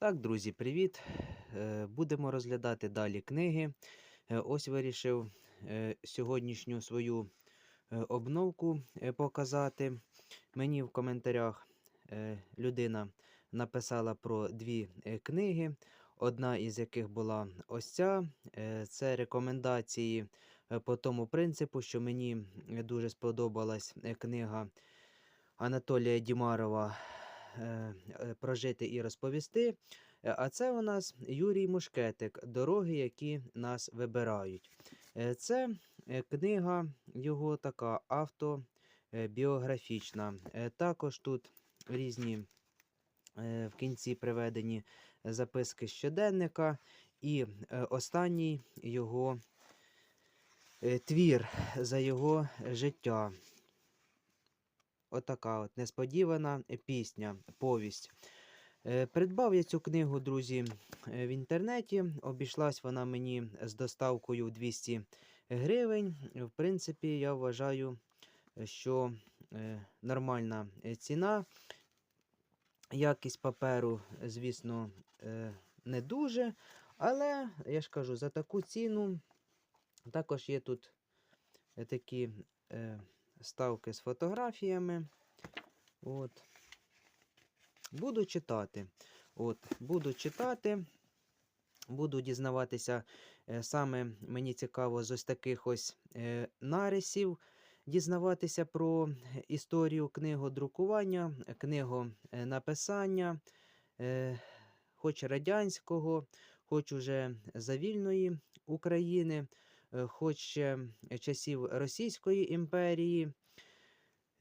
Так, друзі, привіт! Е, Будемо розглядати далі книги. Е, Ось вирішив е, сьогоднішню свою обновку показати. Мені в коментарях людина написала про дві книги, одна із яких була ось ця. Це рекомендації по тому принципу, що мені дуже сподобалась книга Анатолія Дімарова Прожити і розповісти. Е, А це у нас Юрій Мушкетик Дороги, які нас вибирають. Е, Це е, книга його така автобіографічна. Е, Також тут різні е, в кінці приведені записки щоденника. І е, останній його е, твір за його життя. Отака от несподівана пісня, повість. Е, Придбав я цю книгу, друзі, е, в інтернеті. Обійшлась вона мені з доставкою 200 гривень. В принципі, я вважаю, що е, нормальна ціна. Якість паперу, звісно, не дуже. Але я ж кажу, за таку ціну також є тут такі ставки з фотографіями. От. Буду читати. От, Буду читати, буду дізнаватися. е, Саме мені цікаво з ось таких ось е, нарисів. Дізнаватися про історію книгодрукування, книгонаписання, е, хоч радянського, хоч уже завільної України, хоч ще часів Російської імперії.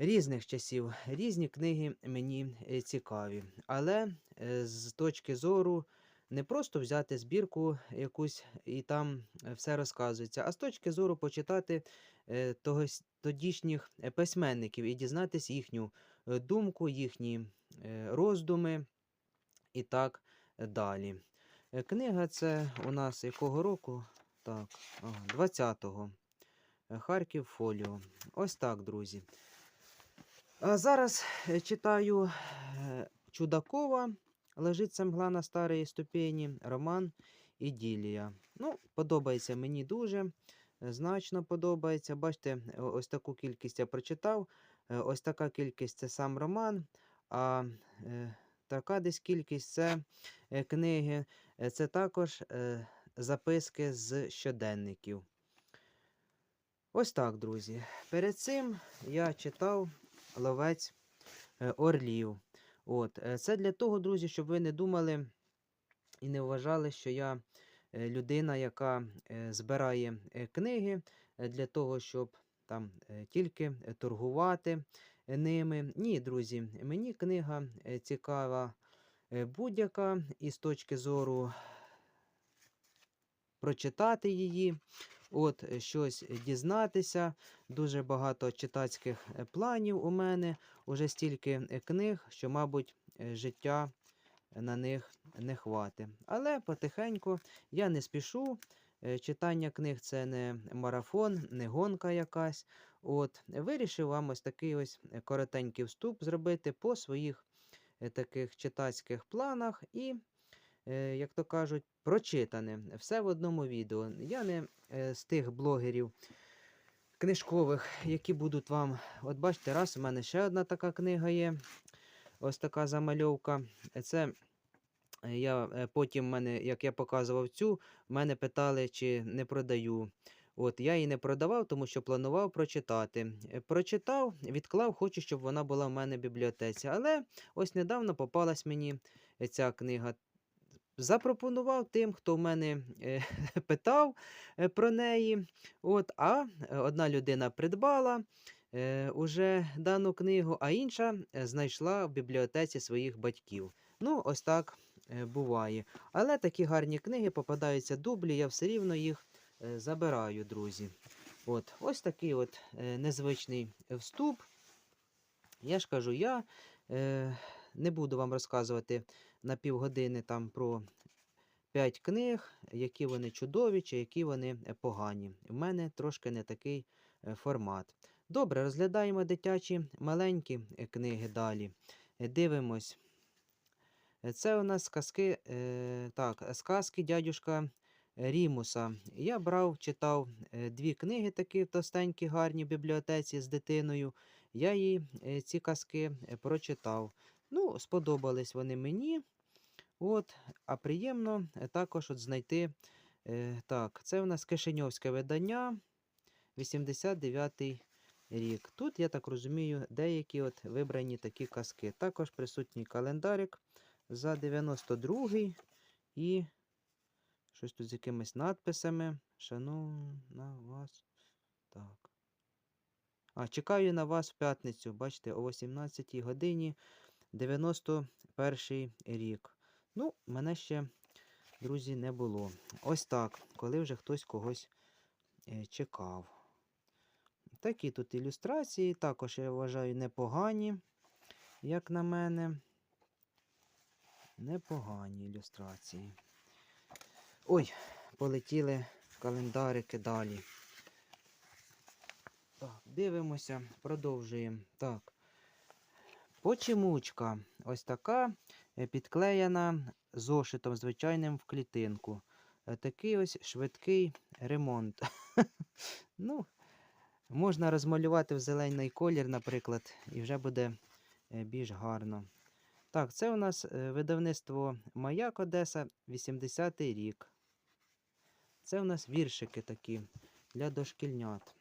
Різних часів, різні книги мені е, цікаві. Але е, з точки зору не просто взяти збірку якусь і там е, все розказується, а з точки зору почитати е, тогось, тодішніх е, письменників і дізнатись їхню е, думку, їхні е, роздуми і так далі. Е, Книга це у нас якого року? Так, 20-го. Е, Харків Фоліо. Ось так, друзі. А зараз е, читаю е, Чудакова. Лежиться мгла на старої ступені. Роман Іділія. Ну, подобається мені дуже. Значно подобається. Бачите, ось таку кількість я прочитав. Ось така кількість це сам роман. А така десь кількість це книги. Це також записки з щоденників. Ось так, друзі. Перед цим я читав ловець е, орлів. От. е, Це для того, друзі, щоб ви не думали і не вважали, що я е, людина, яка збирає книги для того, щоб там тільки торгувати ними. Ні, друзі, мені книга цікава будь-яка і з точки зору прочитати її, от е, щось дізнатися. Дуже багато читацьких е, планів у мене, уже стільки е, книг, що, мабуть, життя на них не хватить. Але потихеньку я не спішу. Читання книг це не марафон, не гонка якась. От, вирішив вам ось такий ось коротенький вступ зробити по своїх таких читацьких планах і, як то кажуть, прочитане. Все в одному відео. Я не е, з тих блогерів книжкових, які будуть вам. От бачите, раз у мене ще одна така книга є. Ось така замальовка. Е, Це е, я е, потім мене, як я показував цю, мене питали, чи не продаю. От я її не продавав, тому що планував прочитати. Е, Прочитав, відклав, хочу, щоб вона була в мене в бібліотеці. Але ось недавно попалась мені е, ця книга. Запропонував тим, хто в мене е, питав е, про неї. От, а е, одна людина придбала е, уже дану книгу, а інша е, знайшла в бібліотеці своїх батьків. Ну, ось так е, буває. Але такі гарні книги попадаються дублі, я все рівно їх е, забираю, друзі. От, ось такий от е, незвичний вступ. Я ж кажу, я е, не буду вам розказувати на півгодини там про 5 книг, які вони чудові чи які вони е, погані. У мене трошки не такий е, формат. Добре, розглядаємо дитячі маленькі е, книги далі. Дивимось. Це у нас казки, е, так, сказки дядюшка Рімуса. Я брав, читав дві книги такі товстенькі, гарні в бібліотеці з дитиною. Я їй ці казки прочитав. Ну, сподобались вони мені. От, а приємно е, також от знайти. Е, так, це у нас Кишиньовське видання, 89-й рік. Тут, я так розумію, деякі от вибрані такі казки. Також присутній календарик за 92-й і щось тут з якимись надписами. Шановна вас. Так. А, чекаю на вас в п'ятницю, бачите, о 18 годині 91 рік. Ну, мене ще, друзі, не було. Ось так, коли вже хтось когось е, чекав. Такі тут ілюстрації, також я вважаю непогані, як на мене. Непогані ілюстрації. Ой, полетіли календарики далі. Так, дивимося, продовжуємо. Так. Почемучка. Ось така е, підклеєна зошитом звичайним в клітинку. Е, Такий ось швидкий ремонт. ну, можна розмалювати в зелений колір, наприклад, і вже буде е, більш гарно. Так, це у нас видавництво Маяк Одеса, 80-й рік. Це у нас віршики такі для дошкільнят.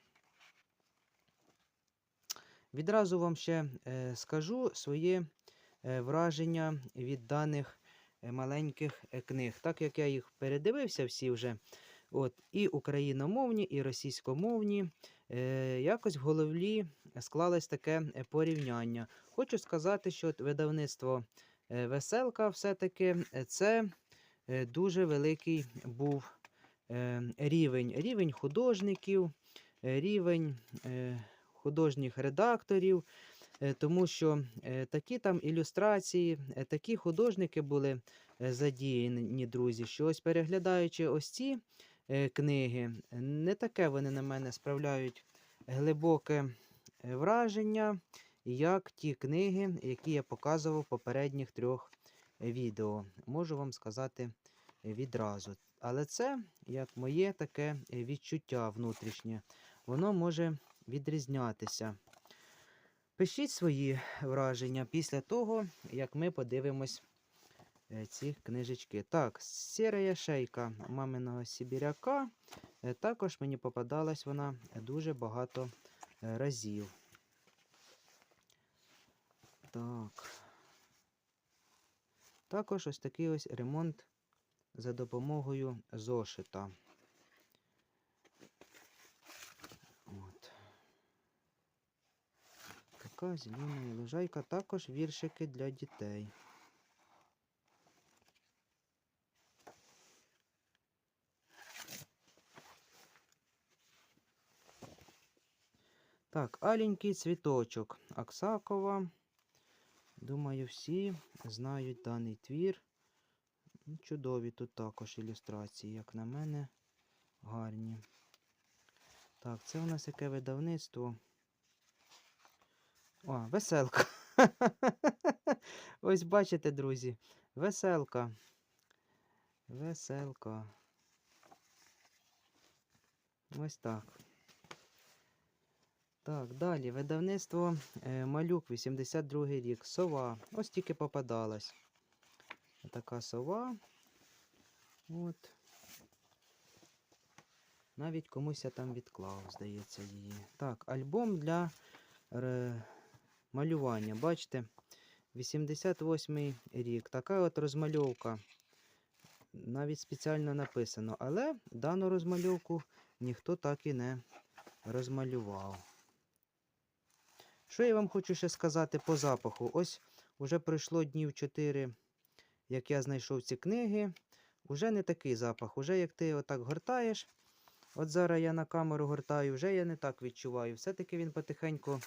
Відразу вам ще е, скажу своє е, враження від даних е, маленьких книг. Так як я їх передивився всі вже, от, і україномовні, і російськомовні, е, якось в голові склалось таке порівняння. Хочу сказати, що от видавництво Веселка все-таки це дуже великий був рівень. Рівень художників, рівень. Художніх редакторів, е, тому що е, такі там ілюстрації, е, такі художники були задіяні, друзі, що ось переглядаючи ось ці книги, не таке вони на мене справляють глибоке враження, як ті книги, які я показував в попередніх трьох відео. Можу вам сказати відразу. Але це як моє таке відчуття внутрішнє. Воно може відрізнятися. Пишіть свої враження після того, як ми подивимось е, ці книжечки. Так, сіра шейка маминого Сибіряка. Е, Також мені попадалась вона дуже багато е, разів. Так. Також ось такий ось ремонт за допомогою зошита. Така зелена лужайка, також віршики для дітей. Так, аленький цвіточок Аксакова. Думаю, всі знають даний твір. Ну, Чудові тут також ілюстрації, як на мене, гарні. Так, це у нас яке видавництво. О, веселка. Ось бачите, друзі. Веселка. Веселка. Ось так. Так, далі. Видавництво е, Малюк, 82 рік. Сова. Ось тільки попадалась. Така сова. От. Навіть комусь я там відклав, здається, її. Так, альбом для. Малювання. Бачите, 88 рік. Така от розмальовка. Навіть спеціально написано. Але дану розмальовку ніхто так і не розмалював. Що я вам хочу ще сказати по запаху? Ось уже пройшло днів 4, як я знайшов ці книги. Уже не такий запах. Уже як ти отак гортаєш. От зараз я на камеру гортаю, вже я не так відчуваю. Все-таки він потихеньку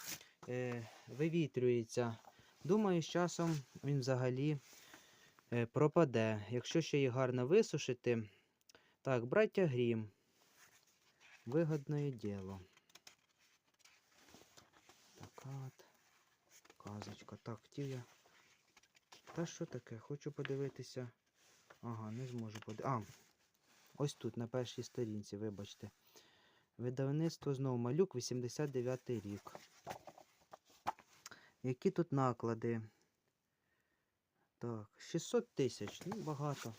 е, вивітрюється. Думаю, з часом він взагалі е, пропаде. Якщо ще її гарно висушити. Так, браття Грім. Вигодне діло. Така от казочка. Так, хотів я Та що таке? Хочу подивитися. Ага, не зможу подивитися. А, ось тут, на першій сторінці, вибачте. Видавництво знову малюк, 89 рік. Які тут наклади? Так, 600 тисяч. Ну, багато.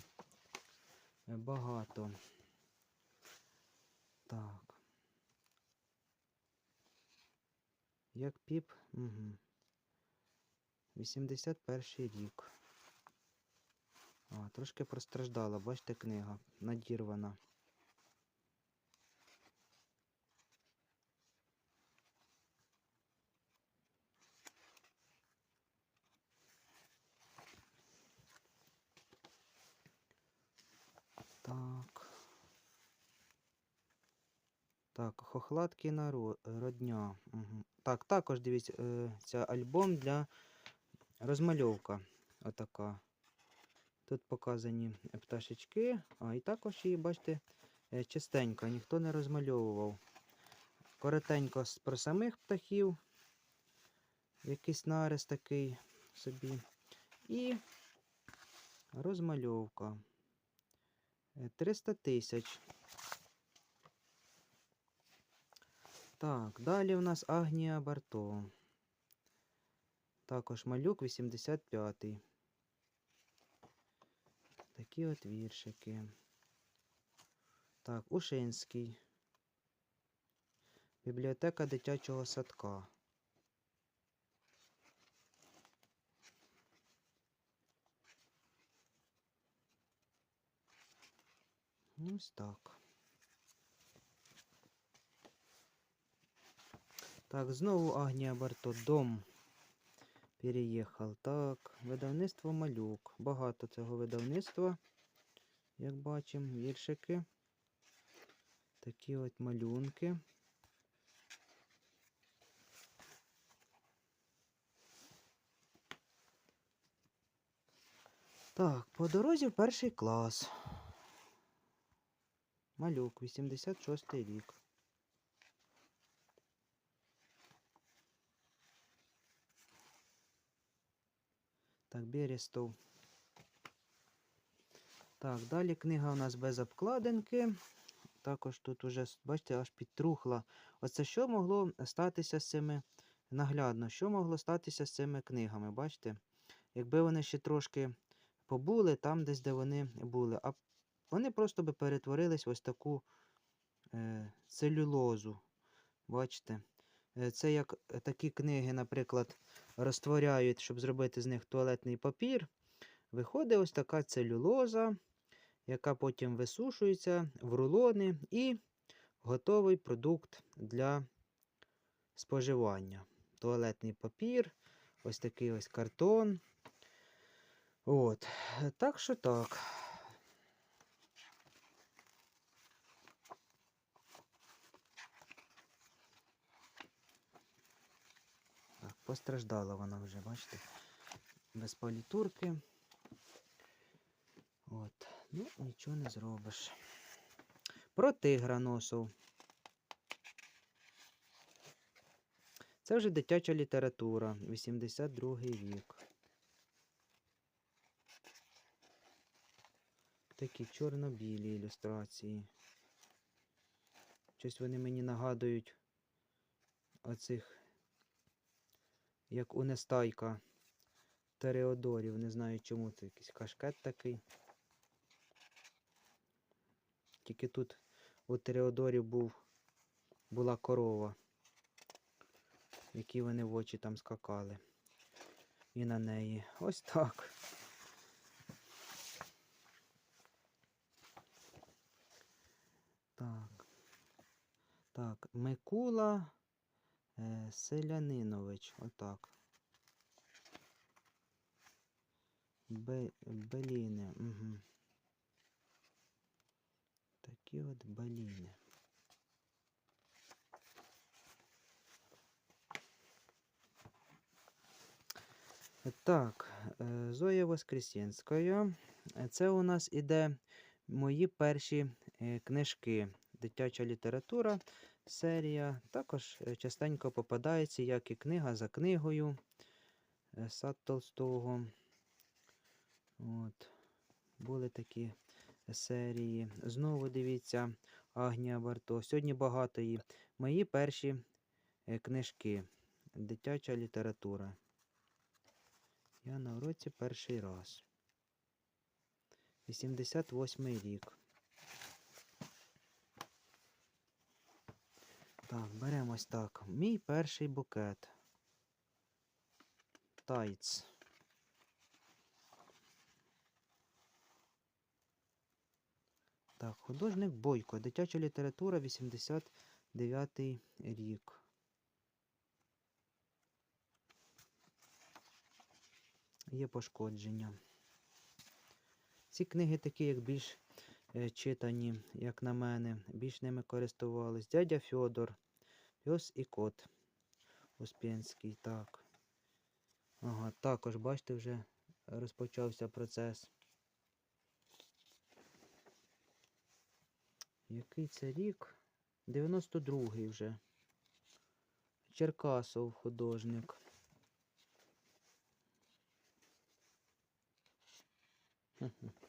Е, Багато. Так. Як піп? Угу. 81 рік. А, трошки простраждала, бачите, книга надірвана. Так, Хохлаткіна ро- родня. Угу. Так, також дивіться, е, це альбом для розмальовка. Отака. Тут показані пташечки, а і також її, бачите, е, чистенько, ніхто не розмальовував. Коротенько про самих птахів. Якийсь нарис такий собі. І розмальовка. Е, 300 тисяч. Так, далі у нас Агнія Барто. Також малюк 85-й. Такі от віршики. Так, Ушинський. Бібліотека дитячого садка. Ось так. Так, знову Агнія Барто. Дом. Переїхав. Так, видавництво малюк. Багато цього видавництва. Як бачимо, віршики. Такі от малюнки. Так, по дорозі в перший клас. Малюк, 86 рік. Так, Берестов. Так, далі книга у нас без обкладинки. Також тут уже, бачите, аж підтрухла. Оце що могло статися з цими наглядно, що могло статися з цими книгами, бачите? Якби вони ще трошки побули там, десь де вони були, а вони просто би перетворились в ось таку е, целюлозу. Бачите? Е, Це як такі книги, наприклад, розтворяють, щоб зробити з них туалетний папір. Виходить ось така целюлоза, яка потім висушується в рулони і готовий продукт для споживання. Туалетний папір, ось такий ось картон. От. Так що так. Постраждала вона вже, бачите, без політурки. От, ну, нічого не зробиш. Про тигра носов. Це вже дитяча література, 82 рік. Такі чорно-білі ілюстрації. Щось вони мені нагадують оцих, як у Нестайка Тереодорів. Не знаю чому це якийсь кашкет такий. Тільки тут у Тереодорів був, була корова, які вони в очі там скакали. І на неї. Ось так. Так. Так, Микула Селянинович. Отак. Бе, Беліни. Угу. Такі от баліни. Так, е, Зоя Воскресенська. Е, Це у нас іде мої перші е, книжки. Дитяча література, серія. Також е, частенько попадається, як і книга за книгою. е, Сад Толстого. От. Були такі серії. Знову дивіться, Агнія Барто. Сьогодні багато її. Мої перші е, книжки. Дитяча література. Я на уроці перший раз. 88 рік. Так, беремось так. Мій перший букет. Тайц. Так, художник Бойко. Дитяча література 89 рік. Є пошкодження. Ці книги такі, як більш е, читані, як на мене, більш ними користувались. Дядя Фьодор, Пес і кот. Успенський, так. Ага, також, бачите, вже розпочався процес. Який це рік? 92-й вже. Черкасов художник. Хм-хм.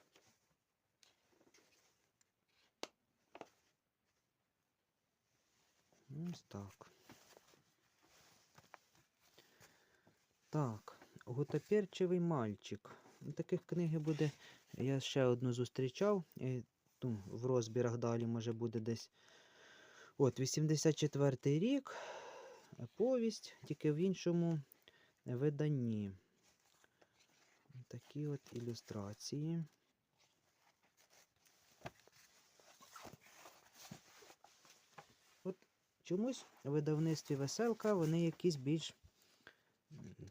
Ось так. Так, гутоперчивий мальчик. Таких книги буде. Я ще одну зустрічав. е, Ну, в розбірах далі може буде десь. От, 84-й рік. Повість, тільки в іншому виданні. Такі от ілюстрації. От чомусь у видавництві веселка вони якісь більш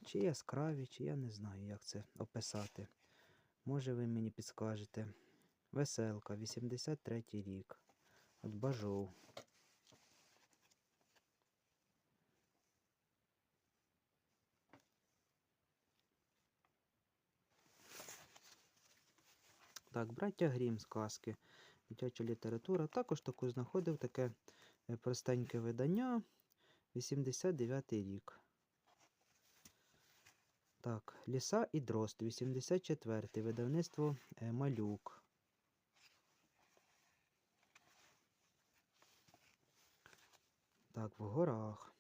чи яскраві, чи я не знаю, як це описати. Може, ви мені підскажете. Веселка, 83 рік. От Бажов. Так, браття Грім сказки. Дитяча література. Також таку знаходив таке простеньке видання. 89 рік. Так, Ліса і Дрозд, 84 видавництво е, Малюк. Так, в горах.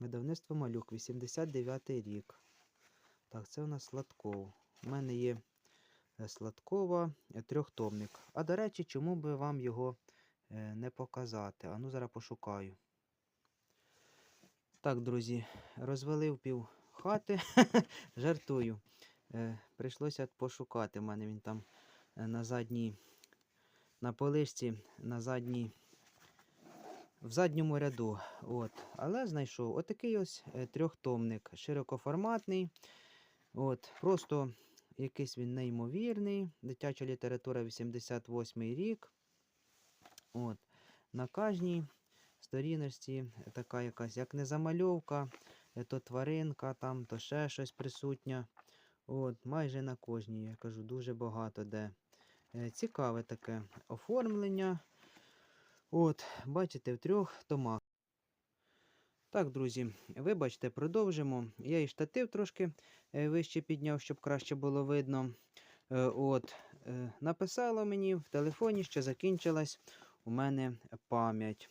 Видавництво Малюк, 89 рік. Так, це у нас Сладков. У мене є е, Сладкова е, трьохтомник. А до речі, чому би вам його е, не показати? А ну зараз пошукаю. Так, друзі, розвалив пів хати. Жартую. Е, прийшлося пошукати. У мене він там е, на задній, на полишці, на задній, в задньому ряду. От. Але знайшов отакий ось е, трьохтомник, широкоформатний. От. Просто якийсь він неймовірний. Дитяча література 88 рік. От. На кожній сторіночці така якась, як не замальовка, е, то тваринка, там, то ще щось присутнє. От, майже на кожній, я кажу, дуже багато де. Е, Цікаве таке оформлення. От, бачите, в трьох томах. Так, друзі, вибачте, продовжимо. Я і штатив трошки е, вище підняв, щоб краще було видно. От, написало мені в телефоні, що закінчилась у мене пам'ять.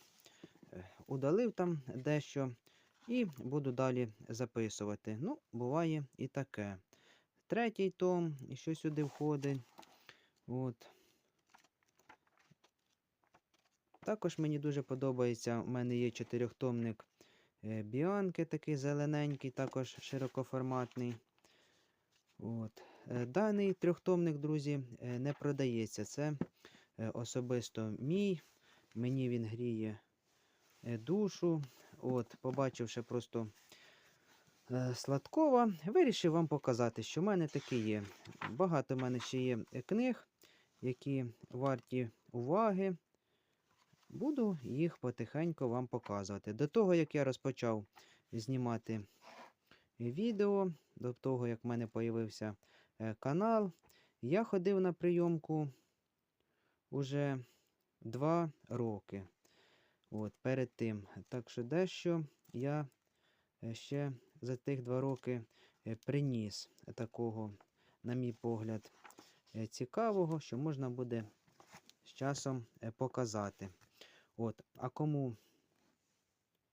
Е, Удалив там дещо і буду далі записувати. Ну, буває і таке. Третій том, і що сюди входить. От. Також мені дуже подобається. У мене є чотирьохтомник е, Біанки, такий зелененький, також широкоформатний. От. Е, Даний трьохтомник, друзі, не продається. Це особисто мій. Мені він гріє е, душу. От, побачивши просто е, Сладкова, вирішив вам показати, що в мене таке є. Багато в мене ще є е, книг, які варті уваги. Буду їх потихеньку вам показувати. До того, як я розпочав знімати відео, до того, як в мене з'явився е, канал, я ходив на прийомку уже два роки. От, перед тим. Так що дещо я е, ще за тих два роки е, приніс такого, на мій погляд, е, цікавого, що можна буде з часом показати. От, а кому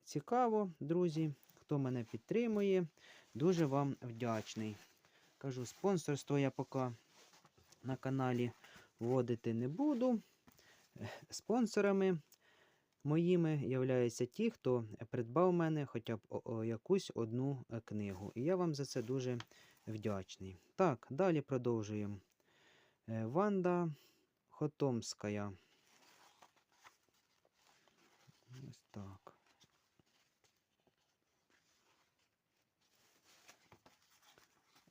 цікаво, друзі, хто мене підтримує, дуже вам вдячний. Кажу, спонсорство я поки на каналі вводити не буду. Спонсорами моїми являються ті, хто придбав мене хоча б якусь одну е, книгу. І я вам за це дуже вдячний. Так, далі продовжуємо. Е, Ванда Хотомська. Ось так.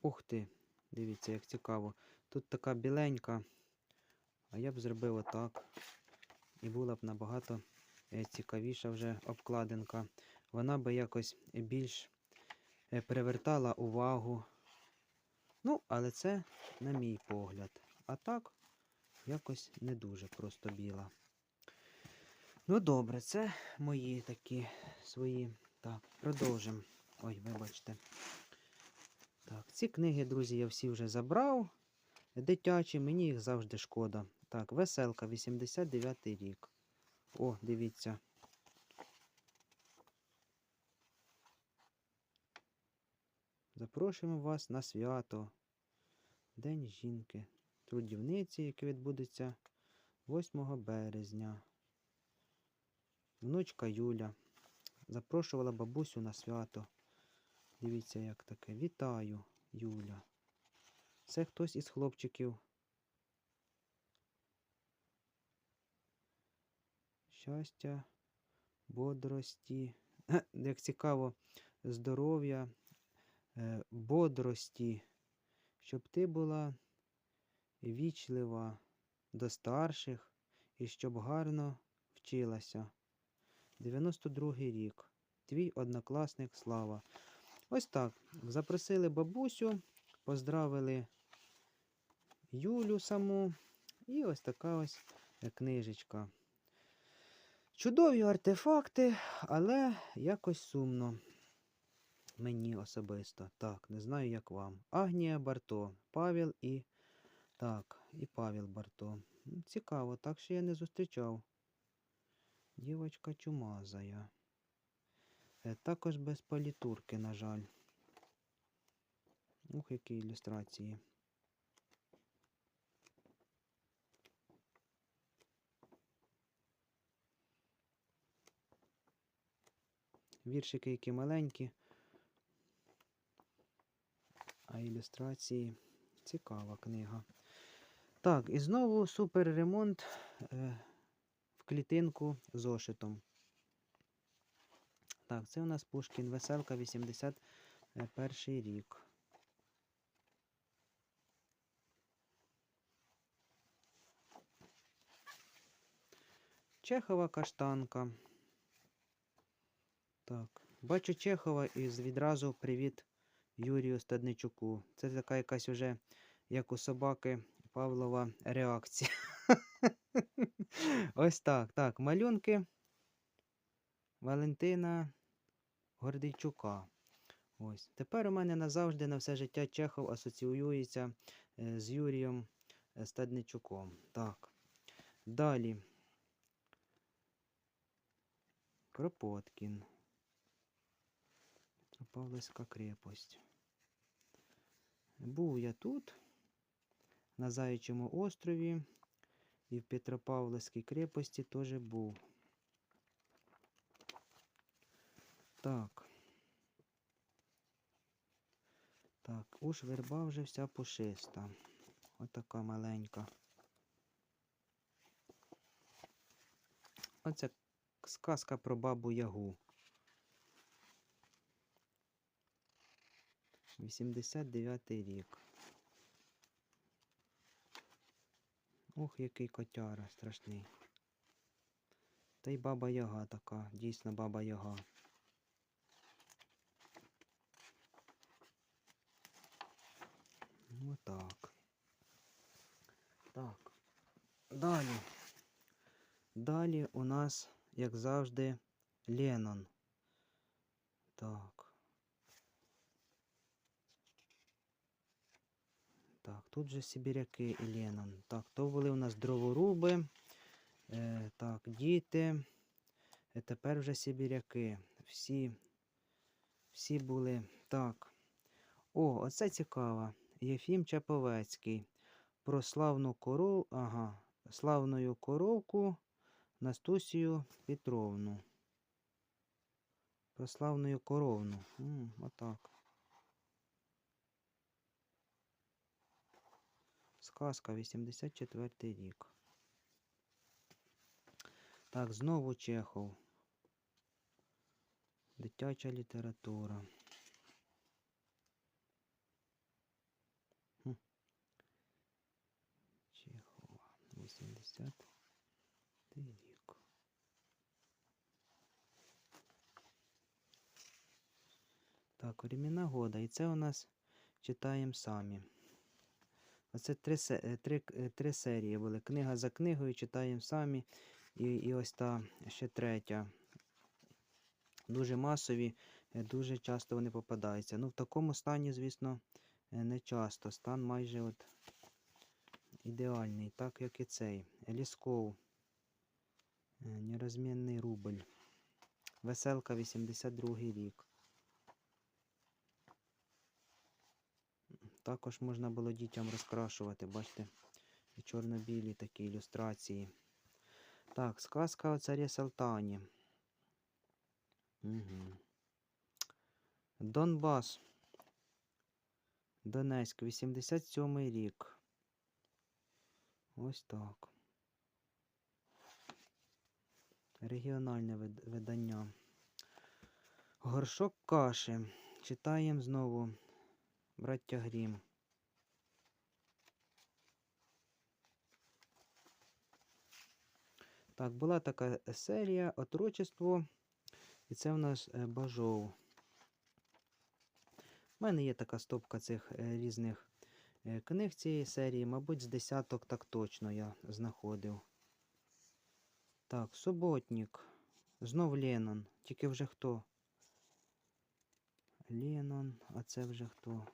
Ух ти, дивіться, як цікаво. Тут така біленька, а я б зробив отак. І була б набагато е, цікавіша вже обкладинка. Вона би якось більш е, привертала увагу. Ну, але це на мій погляд. А так, якось не дуже просто біла. Ну, добре, це мої такі свої. Так, продовжимо. Ой, вибачте. Так, ці книги, друзі, я всі вже забрав. Дитячі, мені їх завжди шкода. Так, веселка, 89 рік. О, дивіться. Запрошуємо вас на свято. День жінки. Трудівниці, яке відбудеться 8 березня. Внучка Юля. Запрошувала бабусю на свято. Дивіться, як таке. Вітаю, Юля. Це хтось із хлопчиків. Щастя, бодрості. Як цікаво, здоров'я, е, бодрості, щоб ти була вічлива до старших і щоб гарно вчилася. 92-й рік. Твій однокласник Слава. Ось так. Запросили бабусю, поздравили Юлю саму. І ось така ось книжечка. Чудові артефакти, але якось сумно. Мені особисто. Так, не знаю, як вам. Агнія Барто, Павел і. Так, і Павел Барто. Цікаво, так що я не зустрічав. Дівочка чумазая. Е, Також без палітурки, на жаль. Ух, які ілюстрації. Віршики які маленькі. А ілюстрації цікава книга. Так, і знову супер ремонт е, в клітинку зошитом. Так, це у нас Пушкін Веселка 81 рік. Чехова каштанка. Так, бачу Чехова і відразу привіт Юрію Стадничуку. Це така якась уже, як у собаки Павлова реакція. Ось так. Так, малюнки Валентина Гордійчука. Ось. Тепер у мене назавжди на все життя Чехов асоціюється е, з Юрієм е, Стадничуком. Так. Далі. Кропоткін. Петропавловська крепость. Був я тут, на Заячому острові, і в Петропавловській крепості теж був. Так. Так, уж верба вже вся пушиста. Отака маленька. Оце сказка про бабу Ягу. 89 рік. Ох, який котяра страшний. Та й баба Яга така, дійсно баба Яга. Отак. Так. Далі. Далі у нас, як завжди, Леннон. Так. Так, тут же Сибіряки і Ленон. Так, то були у нас дроворуби. Е, так, діти. І тепер вже Сибіряки. Всі, всі були. Так. О, оце цікаво. Єфім Чаповецький. Про славну коров. Ага. Славною коровку Настусію Петровну. Про славною коровну. М, отак. Сказка 84 рік. Так, знову Чехов. Дитяча література. Хм. Чехова. 80 рік. Так, времена года. І це у нас читаємо самі. Оце три, е, три, е, три серії були. Книга за книгою читаємо самі. І, і ось та ще третя. Дуже масові, е, дуже часто вони попадаються. Ну, в такому стані, звісно, не часто. Стан майже от ідеальний, так як і цей. Лісков. Нерозмінний рубль. Веселка 82 рік. Також можна було дітям розкрашувати, бачите, чорно-білі такі ілюстрації. Так, сказка о царі Салтані. Угу. Донбас. Донецьк, 87 рік. Ось так. Регіональне видання. Горшок каші. Читаємо знову. Браття Грім. Так, була така серія Отрочество. І це в нас е, Бажов. У мене є така стопка цих е, різних е, книг цієї серії. Мабуть, з десяток так точно я знаходив. Так, Суботник. Знов Леннон. Тільки вже хто? Леннон, а це вже хто?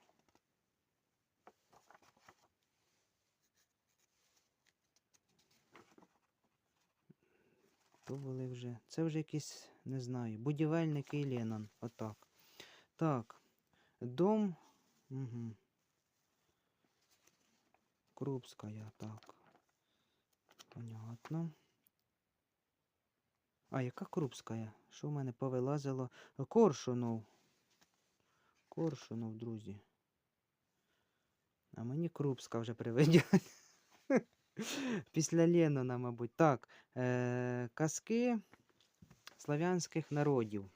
То були вже. Це вже якісь, не знаю, будівельники і Леннон. Отак. Так. Дом. Угу. Крупская, так. Понятно. А, яка Крупская? Що в мене повилазило? Коршунов. Коршунов, друзі. А мені Крупська вже приведять. Після Леннона, мабуть. Так. Е- казки славянських народів.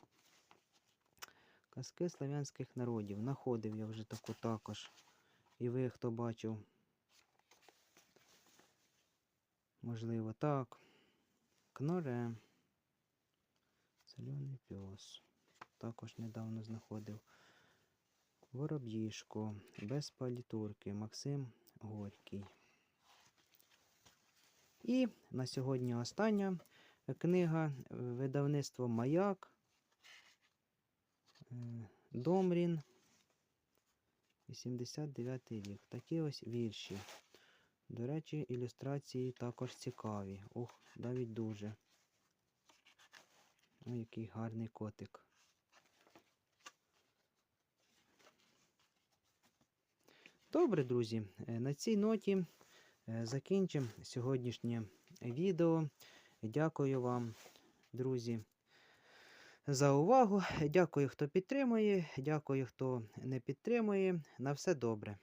Казки славянських народів. Находив я вже таку також. І ви, хто бачив. Можливо, так. Кноре. Зелений пес. Також недавно знаходив. Вороб'їшко. Без палітурки. Максим Горький. І на сьогодні остання книга е, видавництво Маяк. Е, Домрін. 89 рік. Такі ось вірші. До речі, ілюстрації також цікаві. Ух, навіть дуже. Ой, який гарний котик. Добре, друзі, е, на цій ноті закінчимо сьогоднішнє відео. Дякую вам, друзі, за увагу. Дякую, хто підтримує. Дякую, хто не підтримує. На все добре.